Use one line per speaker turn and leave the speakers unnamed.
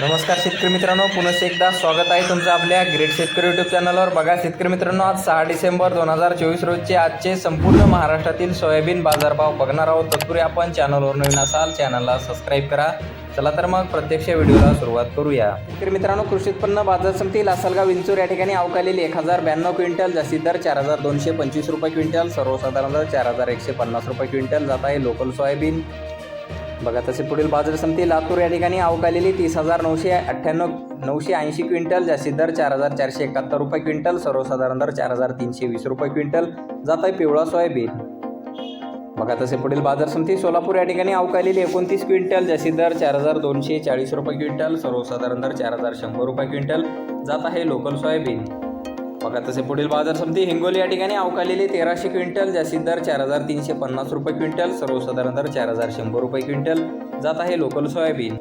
नमस्कार शेतकरी मित्रांनो पुन्हा एकदा स्वागत आहे तुमचं आपल्या ग्रेट शेतकरी युट्यूब चॅनलवर बघा शेतकरी मित्रांनो आज सहा डिसेंबर दोन हजार चोवीस रोजचे आजचे संपूर्ण महाराष्ट्रातील सोयाबीन बाजारभाव बघणार आहोत. तत्पूर्वी आपण चॅनलवर नवीन असाल चॅनलला सबस्क्राईब करा. चला तर मग प्रत्यक्ष व्हिडिओला सुरुवात करूया. शेतकरी मित्रांनो कृषी उत्पन्न बाजार समिती लासलगाव विंचूर या ठिकाणी अवकालेली एक हजार ब्याण्णव क्विंटल जास्तीत दर चार हजार दोनशे पंचवीस रुपये क्विंटल सर्वसाधारण दर चार हजार एकशे पन्नास रुपये क्विंटल जात आहे. लोकल सोयाबीन बघा तसे पुढील बाजार समिती लातूर या ठिकाणी अवकालेली तीस हजार नऊशे अठ्ठ्याण्णव नऊशे ऐंशी क्विंटल जास्तीत दर चार हजार चारशे एकाहत्तर रुपये क्विंटल सर्वसाधारण दर चार हजार तीनशे वीस रुपये क्विंटल. जात आहे पिवळा सोयाबीन. बघा तसे पुढील बाजार समिती सोलापूर या ठिकाणी अवकालेली एकोणतीस क्विंटल जास्तीत दर चार हजार दोनशे चाळीस रुपये क्विंटल सर्वसाधारण दर चार हजार शंभर रुपये क्विंटल. जात आहे लोकल सोयाबीन. बघा तसे पुढील बाजार समिती हिंगोली या ठिकाणी अवकालेली तेराशे क्विंटल जास्तीत दर चार हजार तीनशे पन्नास रुपये क्विंटल सर्वसाधारण दर चार हजार शंभर रुपये क्विंटल. जात आहे लोकल सोयाबीन.